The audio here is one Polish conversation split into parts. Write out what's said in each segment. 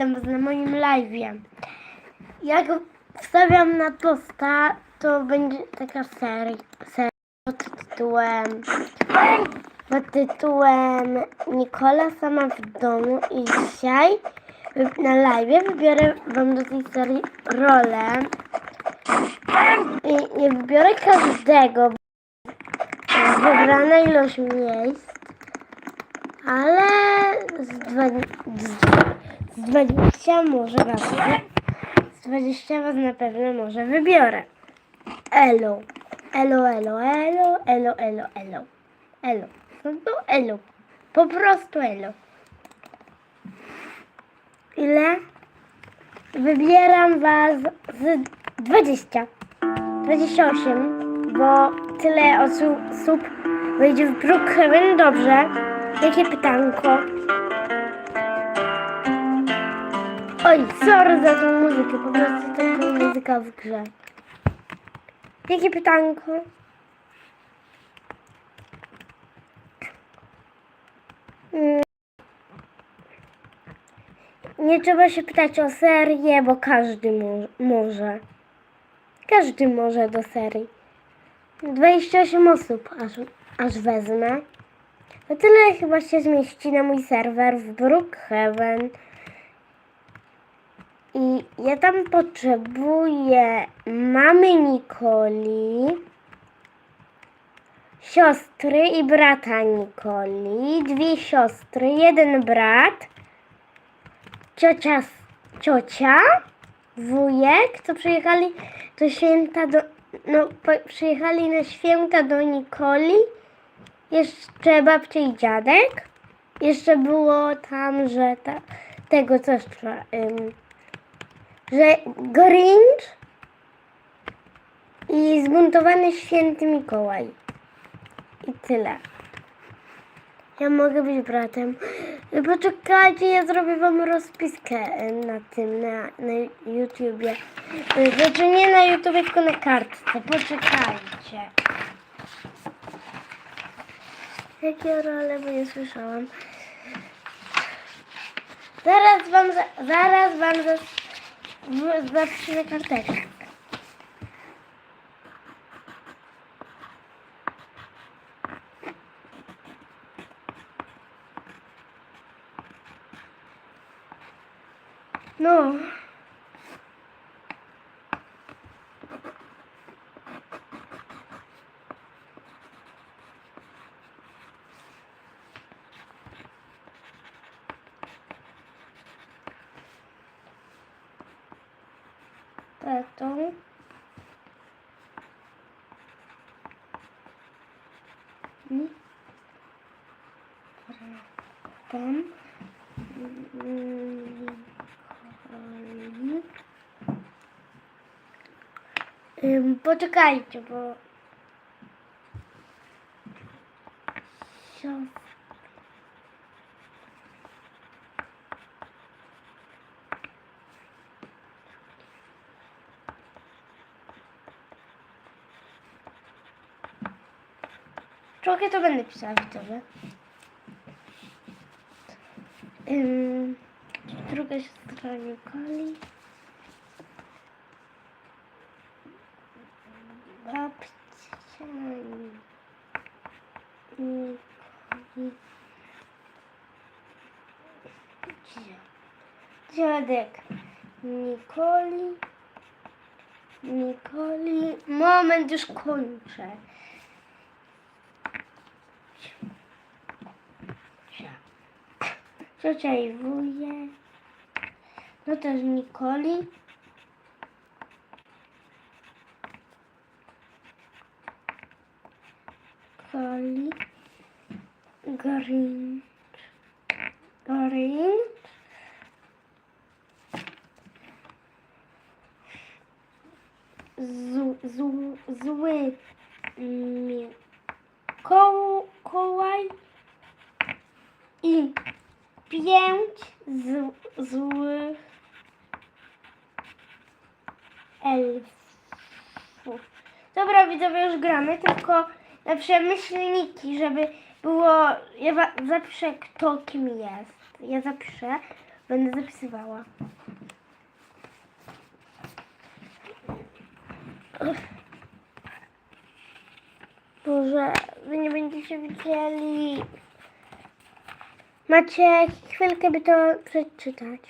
na moim live'ie. Jak wstawiam na posta, to będzie taka seria, seria pod tytułem pod tytułem Nikola sama w domu i dzisiaj na live wybiorę wam do tej serii rolę i nie wybiorę każdego, wybrana ilość miejsc, ale z, dwa, z, z 20 może was, z 20 was na pewno może wybiorę. Elo, elo, elo, elo, elo, elo, elo, elo, no to elo, po prostu elo. Ile? Wybieram was z 20, 28, bo tyle osób wejdzie w Brookhaven, dobrze. Jakie pytanko? Oj, sorry za tą muzykę, po prostu była muzyka w grze. Jakie pytanko? Mm. Nie trzeba się pytać o serię, bo każdy mo- może. Każdy może do serii. 28 osób aż, aż wezmę. No tyle chyba się zmieści na mój serwer w Brookhaven. Ja tam potrzebuję mamy Nikoli, siostry i brata Nikoli, dwie siostry, jeden brat, ciocia, ciocia, wujek, to przyjechali do święta do, no, przyjechali na święta do Nikoli, jeszcze babcia i dziadek, jeszcze było tam, że ta, tego coś ym, że Grinch i zbuntowany święty Mikołaj. I tyle. Ja mogę być bratem. Poczekajcie, ja zrobię wam rozpiskę e, na tym, na, na YouTubie. Znaczy nie na YouTubie, tylko na kartce. Poczekajcie. Jakie role, bo nie słyszałam. Zaraz wam, za, zaraz wam w- zapiszę karteczkę. No. Tatą. I Tam. Ym, poczekajcie, bo... Trochę to będę pisała widzowie. Ym, druga Nikoli. Babcia Nikoli. Dziadek Nikoli. Nikoli. Moment, już kończę. I wujek. No też Nikoli. Koli. Green. Green. Zu, zu, zły koł, kołaj i pięć z, złych elfów. Dobra, widzowie, już gramy, tylko na przemyślniki, żeby było... Ja zapiszę, kto kim jest. Ja zapiszę. Będę zapisywała. Boże, wy nie będziecie widzieli. Macie chwilkę, by to przeczytać.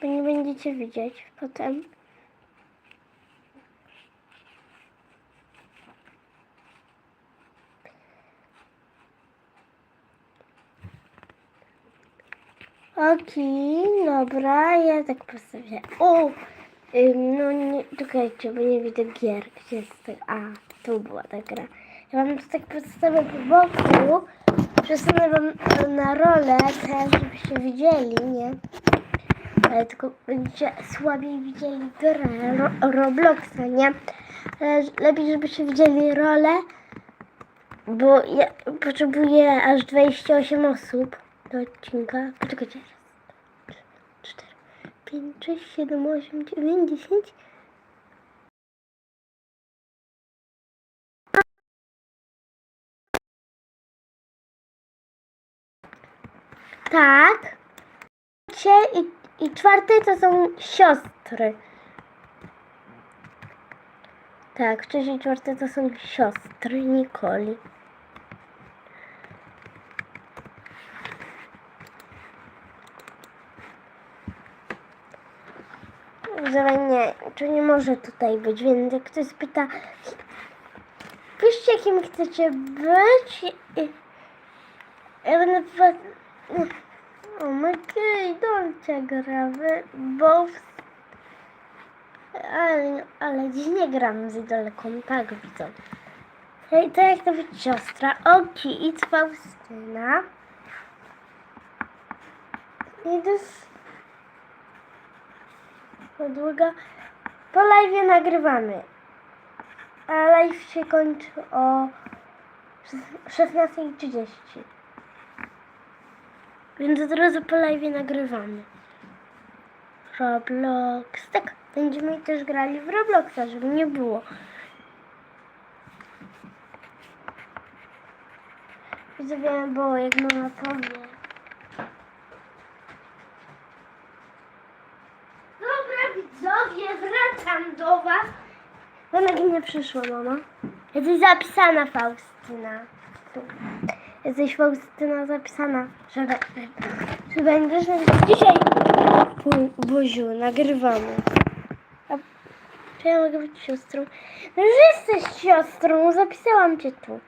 Bo nie będziecie widzieć potem. Okej, dobra, ja tak postawię. O! No nie, czekajcie, bo nie widzę gier. Gdzie jest. A, tu była ta gra. Ja wam to tak przedstawię po boku. Przesunę wam na rolę też, żebyście widzieli, nie? Ale tylko będziecie słabiej widzieli grę ro, Robloxa, nie? Ale lepiej, żebyście widzieli rolę, bo ja potrzebuję aż 28 osób do odcinka. Poczekajcie. 5, 6, 7, 8, 9, 10. Tak. I, i czwarte to są siostry. Tak, trzecie i czwarte to są siostry Nikoli. Że nie, to nie może tutaj być, więc jak ktoś pyta, piszcie kim chcecie być ja będę o my god, dolce grawy, bo ale, ale dziś nie gram z idolką, tak widzą. Hej, to jak to być siostra, Oki i Faustyna. I to podłoga. Po live nagrywamy. A live się kończy o 16.30. Więc od razu po live nagrywamy. Roblox. Tak, będziemy też grali w Robloxa, żeby nie było. Widzowie, bo jak mama powie. Dobra widzowie, wracam do was. Ona nie przyszła, mama. Jesteś zapisana, Faustyna. Tu. Jesteś Faustyna zapisana, że, be- że będziesz nagrywać. Dzisiaj, Bu- nagrywamy. A czy ja mogę być siostrą? No już jesteś siostrą, zapisałam cię tu.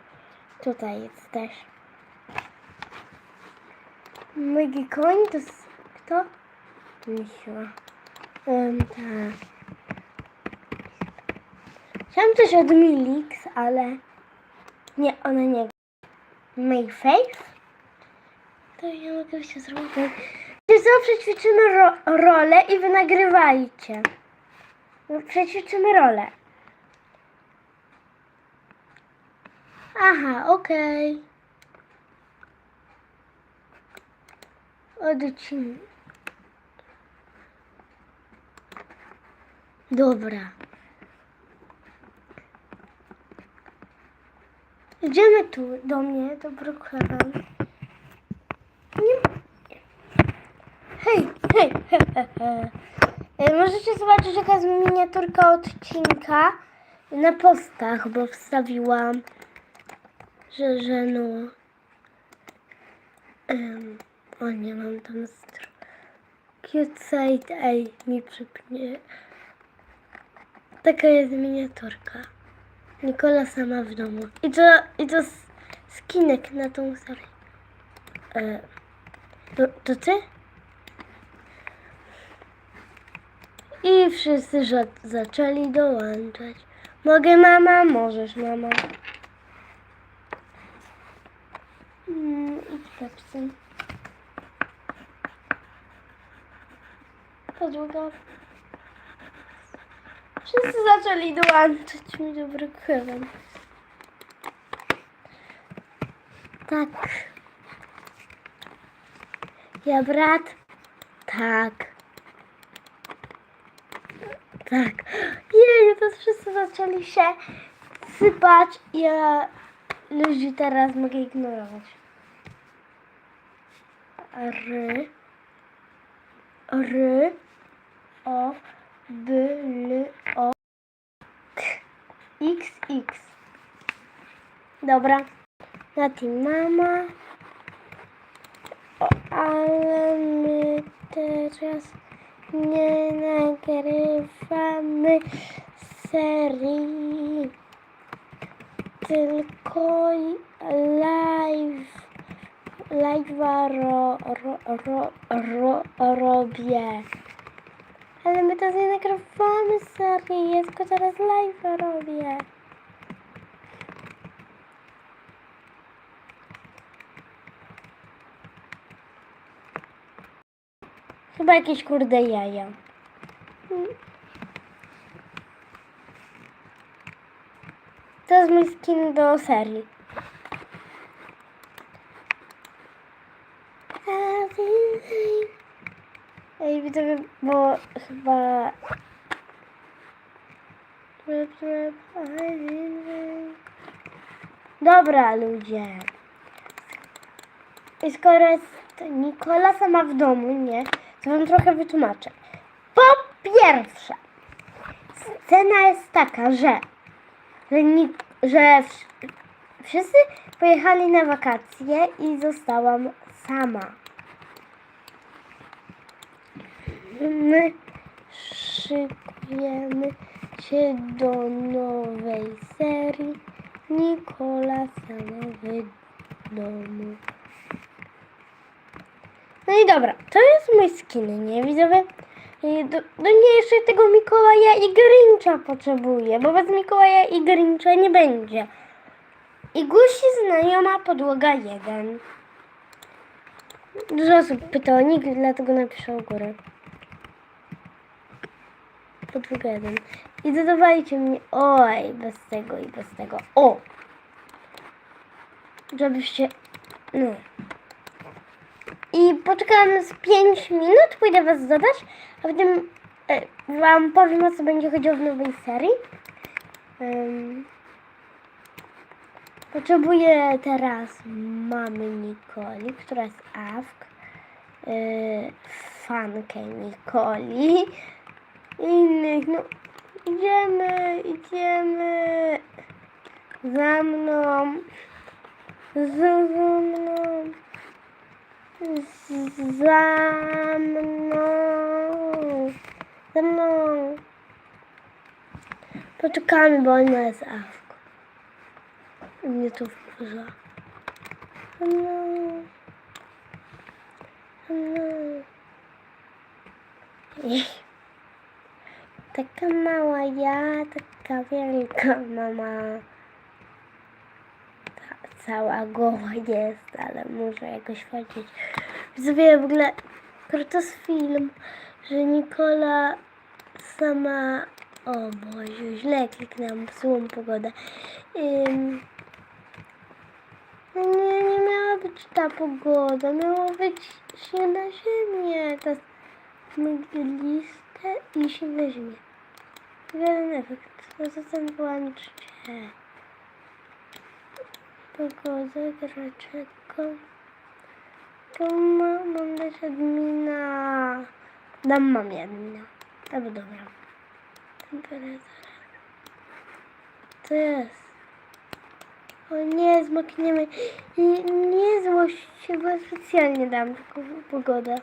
Tutaj jesteś. Mój koń to jest... Kto? Misiła. Um, tak. Chciałam coś od Milix, ale... Nie, ona nie Mayface? To ja mogę się zrobić. Czy co, przećwiczymy ro rolę i wy nagrywajcie. No, Przećwiczymy rolę. Aha, okej. Odcinek. Dobra. Idziemy tu do mnie, do Brookhaven. Nie... Hej, hej, he, he, he. E, Możecie zobaczyć jaka jest miniaturka odcinka na postach, bo wstawiłam, że, że no... Um, o nie, mam tam str... Cute side, ej, mi przypnie. Taka jest miniaturka. Nikola sama w domu. I to, i to skinek na tą serię. E, to, to ty? I wszyscy zaczęli dołączać. Mogę mama? Możesz mama. Mm, idź Pepsi. Podłoga. Wszyscy zaczęli dołączać mi do Brookhaven. Tak. Ja brat? Tak. Tak. Jej, to wszyscy zaczęli się sypać i ja ludzi teraz mogę ignorować. Ry. R O B L O K X X. Dobra. Na tym mama. O, ale my teraz nie nagrywamy serii. Tylko live. Live'a ro, ro, ro, ro, robię. Ale my teraz nie nagrywamy serii, tylko teraz live'a robię. Chyba jakieś kurde jaja. To jest mój skin do serii. Ej, widzowie, bo chyba... Dobra, ludzie. I skoro jest Nikola sama w domu, nie, to wam trochę wytłumaczę. Po pierwsze, scena jest taka, że, że, że wsz- wszyscy pojechali na wakacje i zostałam sama. My szykujemy się do nowej serii Nikola sama w domu. No i dobra, to jest mój skin, nie widzowie? Do, do nie jeszcze tego Mikołaja i Grincha potrzebuję, bo bez Mikołaja i Grincha nie będzie. I gusi znajoma podłoga 1. Dużo osób pyta o nick, dlatego napiszę u góry. Podłoga 1. I dodawajcie mnie, oj, bez tego i bez tego. O! Żebyście, no. I poczekam z 5 minut, pójdę was dodać, a potem e, wam powiem o co będzie chodziło w nowej serii. Em, potrzebuję teraz mamy Nikoli, która jest AFK, y, fankę Nikoli innych, no idziemy, idziemy za mną, za mną. Za mną. Za mną. Poczekamy, bo ona jest awką. Mnie to wkurza. Za mną. Taka mała ja, taka wielka mama. Ta cała głowa jest, ale muszę jakoś chodzić. Widzowie, w ogóle jest film, że Nikola sama... O Boże, źle kliknęłam w złą pogodę. No nie, nie miała być ta pogoda, miało być się na ziemię. To mgliste i się na ziemię. Jeden efekt, to ten włączcie. Pogoda, dlaczego? To ma, mam dać admina. Dam mamie admina. Albo dobra. Temperatura. Co jest? O nie, zmakniemy. Nie, nie złość się, bo specjalnie dam tylko pogodę.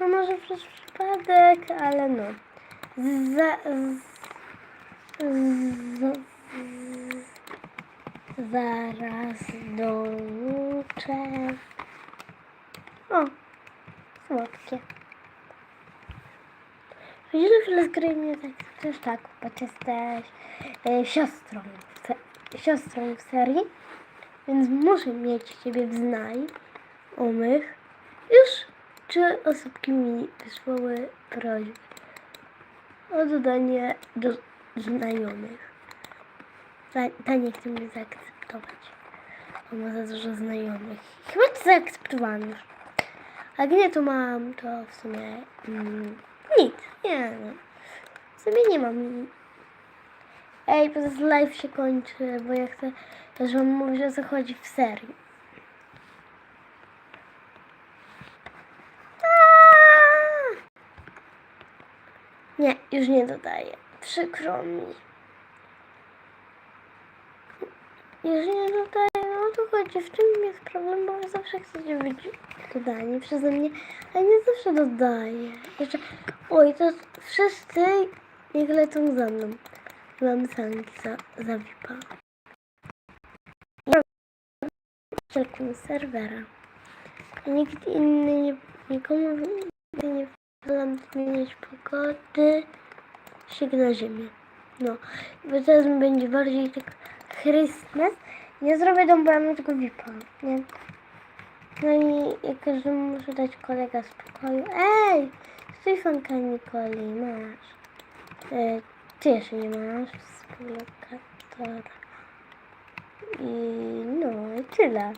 No może przez przypadek, ale no. Za, z, z, zaraz dołączę. O, słodkie. Chwilę z gry mnie tak też tak, bo jesteś e, siostrą, w siostrą w serii, więc muszę mieć ciebie w znajomych. Już trzy osobki mi wysłały prośbę o dodanie do znajomych. Ta, nie chce mnie zaakceptować. Bo ma za dużo znajomych. Chyba to zaakceptowałam już. A nie, to mam to w sumie mm, nic. Nie no. W sumie nie mam. Ej, bo live się kończy, bo ja chcę też wam mówić o co chodzi w serii. Nie, już nie dodaję. Przykro mi. Już nie dodaję, no to chodzi, w czym jest problem, bo zawsze chcecie być dodani przeze mnie, a nie zawsze dodaję. Jeszcze, oj, to wszyscy niech lecą za mną. Mam sanki za, za VIPa. Ja serwera. Nikt inny nie, nikomu nie pozwalam zmieniać pogody. Szyk na ziemię. No, bo teraz będzie bardziej tak Christmas. Nie zrobię mam tylko VIPa, nie? No i ja każdemu muszę dać kolega z pokoju. Ej! Stefanka Nikoli, masz. E, ty jeszcze nie masz współlokatora. I no, tyle.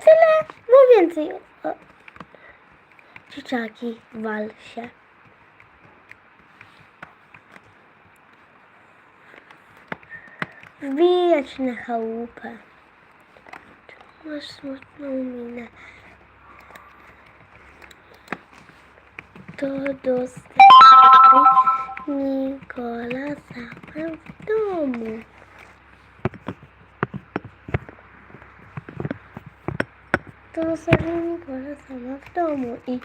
Tyle, no więcej. O. Dzieciaki, wal się. Wbijać na chałupę. Masz smutną minę. To do starej Nikola sama w domu. To starej Nikola sama w domu. I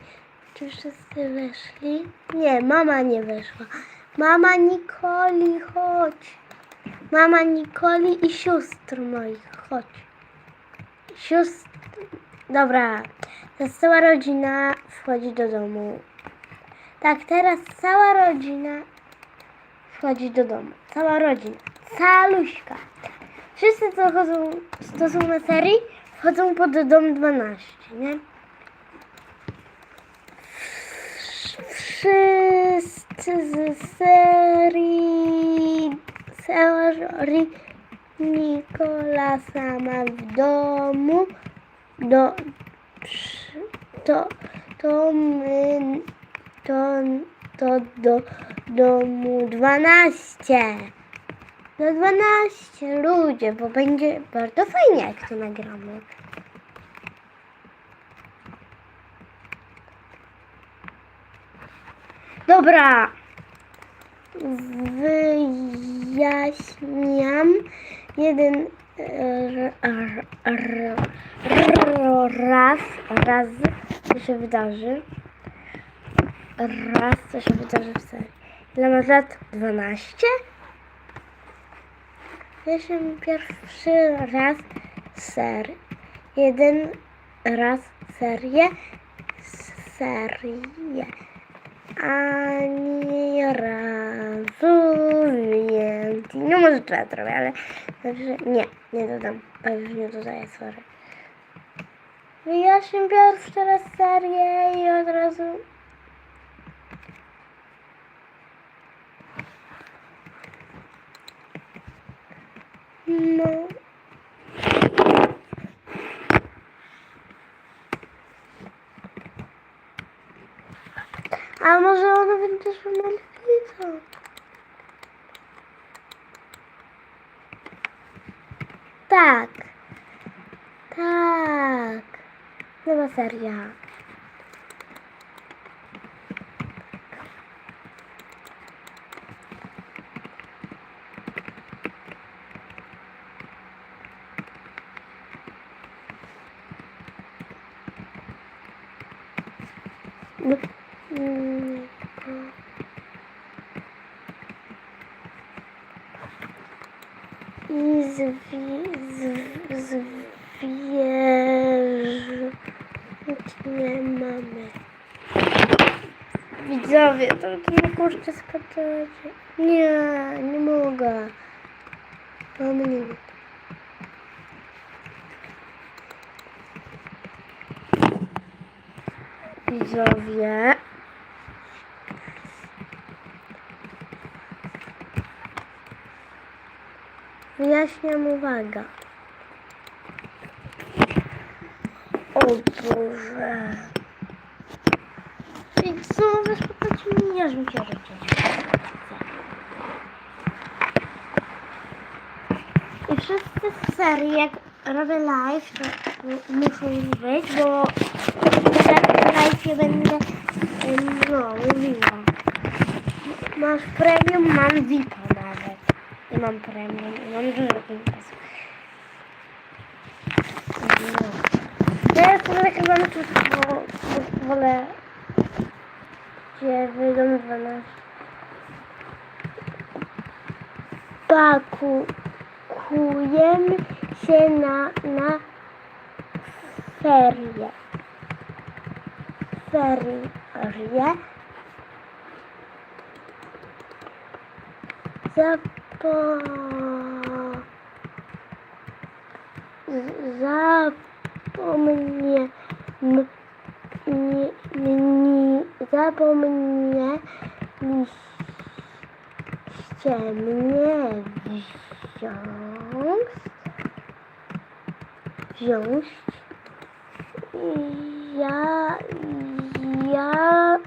czy wszyscy weszli? Nie, mama nie weszła. Mama Nikoli, chodź. Mama Nikoli i sióstr moich, chodź. Sióstr... Dobra, teraz cała rodzina wchodzi do domu. Tak, teraz cała rodzina wchodzi do domu. Cała rodzina. Caluśka. Wszyscy, co, chodzą, co są na serii, wchodzą pod dom 12, nie? Wszyscy z serii serii Nikola sama w domu do to to my to to do domu 12 do 12 ludzie, bo będzie bardzo fajnie jak to nagramy. Dobra, wyjaśniam jeden raz, raz, co się wydarzy. Raz, co się wydarzy w serii. Ile masz lat? 12? Wyjaśniam pierwszy raz ser. Jeden raz serię. Serię ani razu więcej. No może trzeba trochę, ale znaczy, nie, nie dodam. Bo już nie dodaję, sorry. Wyjaśnię pierwszy teraz serię i od razu... No. A może ona będzie malwicą? Tak. Tak. Nowa seria. No. Mm, I zwi, z, zwierzę nie mamy. Widzowie, to, to nie kurczę spadacie. Nie, nie mogę. Mamy nie Widzowie. Wyjaśniam uwaga. O Boże. I co wy spotkacie mnie, mi się życie. I wszyscy w serii, jak robię live, to muszą być, bo w live będę em, no, mówiła. masz premium, mam VIP I mam premium, i mam dużo gimpasów. No. Teraz wolę chyba na to, bo, wolę gdzie wyjdą 12. Pakujemy się na, na ferie. Ferie. Zapo... Zapomnie... M... Nie, nie, zapomnieliście mnie wziąć, wziąć. Ja, ja,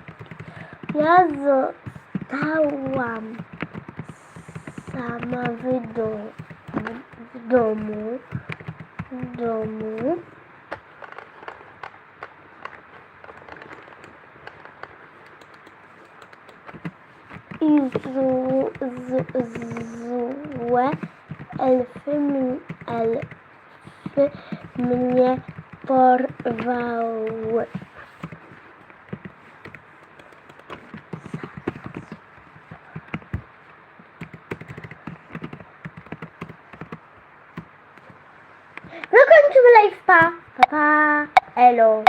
ja zostałam sama w, do, w, domu, w domu. I zł, z, złe elfy, elfy mnie porwały. pa. Hello.